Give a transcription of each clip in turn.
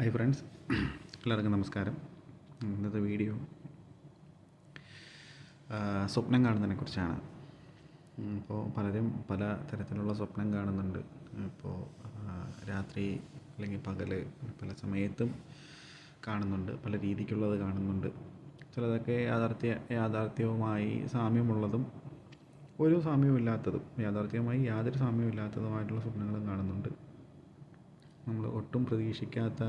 Hi friends എല്ലാവർക്കും നമസ്കാരം. ഇന്നത്തെ വീഡിയോ സ്വപ്നം കാണുന്നതിനെ കുറിച്ചാണ്. ഇപ്പോൾ പലരും പല തരത്തിലുള്ള സ്വപ്നം കാണുന്നുണ്ട്. ഇപ്പോൾ രാത്രി അല്ലെങ്കിൽ പകൽ പല സമയത്തും കാണുന്നുണ്ട്. പല രീതിക്കുള്ളത് കാണുന്നുണ്ട്. ചിലതൊക്കെ യാഥാർത്ഥ്യ യാഥാർത്ഥ്യവുമായി സാമ്യമുള്ളതും ഒരു സാമ്യവും ഇല്ലാത്തതും യാഥാർത്ഥ്യവുമായി യാതൊരു സാമ്യവും ഇല്ലാത്തതുമായിട്ടുള്ള സ്വപ്നങ്ങളും കാണുന്നുണ്ട്. ഒട്ടും പ്രതീക്ഷിക്കാത്ത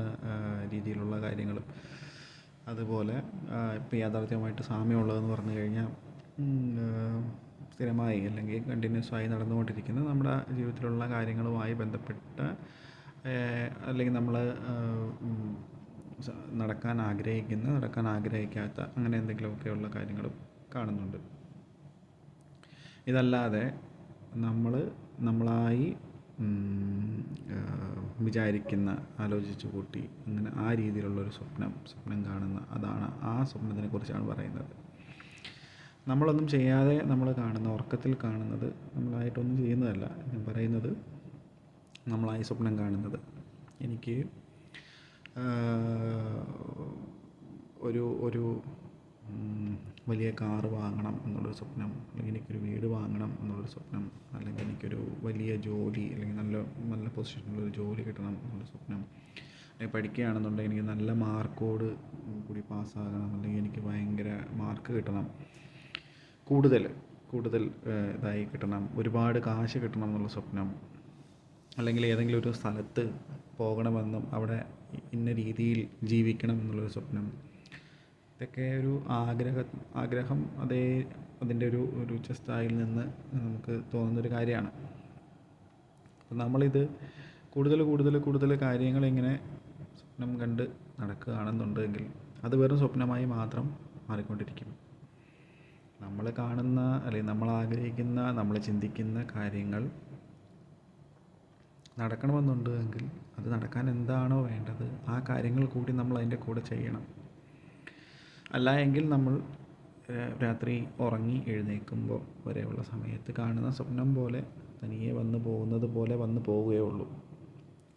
രീതിയിലുള്ള കാര്യങ്ങളും. അതുപോലെ ഇപ്പോൾ യാഥാർത്ഥ്യമായിട്ട് സാമ്യമുള്ളതെന്ന് പറഞ്ഞു കഴിഞ്ഞാൽ സ്ഥിരമായി അല്ലെങ്കിൽ കണ്ടിന്യൂസ് ആയി നടന്നുകൊണ്ടിരിക്കുന്ന നമ്മുടെ ജീവിതത്തിലുള്ള കാര്യങ്ങളുമായി ബന്ധപ്പെട്ട അല്ലെങ്കിൽ നമ്മൾ നടക്കാൻ ആഗ്രഹിക്കുന്ന നടക്കാൻ ആഗ്രഹിക്കാത്ത അങ്ങനെ എന്തെങ്കിലുമൊക്കെയുള്ള കാര്യങ്ങളും കാണുന്നുണ്ട്. ഇതല്ലാതെ നമ്മൾ നമ്മളായി വിചാരിക്കുന്ന ആലോചിച്ച് കൂട്ടി അങ്ങനെ ആ രീതിയിലുള്ളൊരു സ്വപ്നം സ്വപ്നം കാണുന്ന അതാണ് ആ സ്വപ്നത്തിനെ കുറിച്ചാണ് പറയുന്നത്. നമ്മളൊന്നും ചെയ്യാതെ നമ്മൾ കാണുന്ന ഉറക്കത്തിൽ കാണുന്നത് നമ്മളായിട്ടൊന്നും ചെയ്യുന്നതല്ല. ഞാൻ പറയുന്നത് നമ്മളായി സ്വപ്നം കാണുന്നത്. എനിക്ക് ഒരു ഒരു വലിയ കാർ വാങ്ങണം എന്നുള്ളൊരു സ്വപ്നം അല്ലെങ്കിൽ എനിക്കൊരു വീട് വാങ്ങണം എന്നുള്ളൊരു സ്വപ്നം അല്ലെങ്കിൽ എനിക്കൊരു വലിയ ജോലി അല്ലെങ്കിൽ നല്ല നല്ല പൊസിഷനിലൊരു ജോലി കിട്ടണം എന്നുള്ള സ്വപ്നം. അല്ലെങ്കിൽ പഠിക്കുകയാണെന്നുണ്ടെങ്കിൽ എനിക്ക് നല്ല മാർക്കോട് കൂടി പാസ്സാകണം അല്ലെങ്കിൽ എനിക്ക് ഭയങ്കര മാർക്ക് കിട്ടണം. കൂടുതൽ കൂടുതൽ ഇതായി കിട്ടണം. ഒരുപാട് കാശ് കിട്ടണം എന്നുള്ള സ്വപ്നം. അല്ലെങ്കിൽ ഏതെങ്കിലും ഒരു സ്ഥലത്ത് പോകണമെന്നും അവിടെ ഇന്ന രീതിയിൽ ജീവിക്കണം എന്നുള്ളൊരു സ്വപ്നം. ഇതൊക്കെ ഒരു ആഗ്രഹ ആഗ്രഹം അതേ അതിന്റെ ഒരു ഒരു ചെസ്തായിൽ നിന്ന് നമുക്ക് തോന്നുന്നൊരു കാര്യമാണ്. അപ്പം നമ്മളിത് കൂടുതൽ കൂടുതൽ കൂടുതൽ കാര്യങ്ങൾ ഇങ്ങനെ സ്വപ്നം കണ്ട് നടക്കുകയാണെന്നുണ്ടെങ്കിൽ അത് വെറും സ്വപ്നമായി മാത്രം മാറിക്കൊണ്ടിരിക്കും. നമ്മൾ കാണുന്ന അല്ലെങ്കിൽ നമ്മൾ ആഗ്രഹിക്കുന്ന നമ്മൾ ചിന്തിക്കുന്ന കാര്യങ്ങൾ നടക്കണമെന്നുണ്ടെങ്കിൽ അത് നടക്കാൻ എന്താണോ വേണ്ടത് ആ കാര്യങ്ങൾ കൂടി നമ്മൾ അതിന്റെ കൂടെ ചെയ്യണം. അല്ല എങ്കിൽ നമ്മൾ രാത്രി ഉറങ്ങി എഴുന്നേൽക്കുമ്പോൾ വരെയുള്ള സമയത്ത് കാണുന്ന സ്വപ്നം പോലെ തനിയെ വന്നു പോകുന്നത് പോലെ വന്നു പോവുകയുള്ളൂ.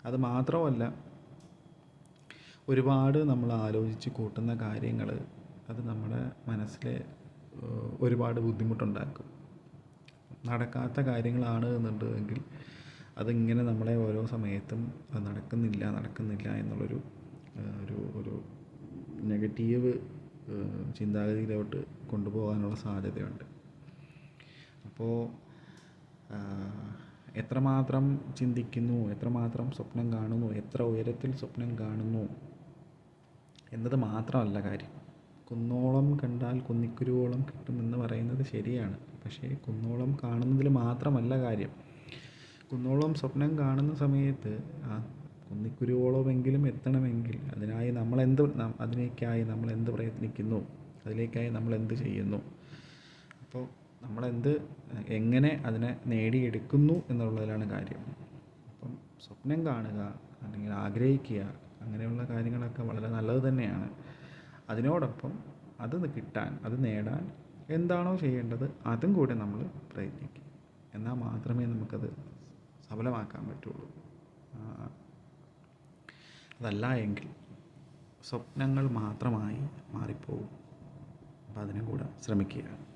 അത് മാത്രമല്ല ഒരുപാട് നമ്മൾ ആലോചിച്ച് കൂട്ടുന്ന കാര്യങ്ങൾ അത് നമ്മുടെ മനസ്സിലെ ഒരുപാട് ബുദ്ധിമുട്ടുണ്ടാക്കും. നടക്കാത്ത കാര്യങ്ങളാണ് എന്നുണ്ടെങ്കിൽ അതിങ്ങനെ നമ്മളെ ഓരോ സമയത്തും നടക്കുന്നില്ല നടക്കുന്നില്ല എന്നുള്ളൊരു ഒരു ഒരു നെഗറ്റീവ് ചിന്താഗതിയിലോട്ട് കൊണ്ടുപോകാനുള്ള സാധ്യതയുണ്ട്. അപ്പോൾ എത്രമാത്രം ചിന്തിക്കുന്നു എത്രമാത്രം സ്വപ്നം കാണുന്നു എത്ര ഉയരത്തിൽ സ്വപ്നം കാണുന്നു എന്നത് മാത്രമല്ല കാര്യം. കുന്നോളം കണ്ടാൽ കുന്നിക്കുരുവോളം കിട്ടുമെന്ന് പറയുന്നത് ശരിയാണ്. പക്ഷേ കുന്നോളം കാണുന്നതിൽ മാത്രമല്ല കാര്യം. കുന്നോളം സ്വപ്നം കാണുന്ന സമയത്ത് കുന്നിക്കുരുവോളമെങ്കിലും എത്തണമെങ്കിൽ അതിനായി അതിലേക്കായി നമ്മൾ എന്ത് പ്രയത്നിക്കുന്നു? അതിലേക്കായി നമ്മൾ എന്ത് ചെയ്യുന്നു? അപ്പോൾ നമ്മളെന്ത് എങ്ങനെ അതിനെ നേടിയെടുക്കുന്നു എന്നുള്ളതിലാണ് കാര്യം. അപ്പം സ്വപ്നം കാണുക അല്ലെങ്കിൽ ആഗ്രഹിക്കുക അങ്ങനെയുള്ള കാര്യങ്ങളൊക്കെ വളരെ നല്ലത് തന്നെയാണ്. അതിനോടൊപ്പം അത് കിട്ടാൻ അത് നേടാൻ എന്താണോ ചെയ്യേണ്ടത് അതും കൂടി നമ്മൾ പ്രയത്നിക്കും എന്നാൽ മാത്രമേ നമുക്കത് സഫലമാക്കാൻ പറ്റുള്ളൂ. അതല്ല എങ്കിൽ സ്വപ്നങ്ങൾ മാത്രമായി മാറിപ്പോകും. അപ്പം അതിനും കൂടെ ശ്രമിക്കുക.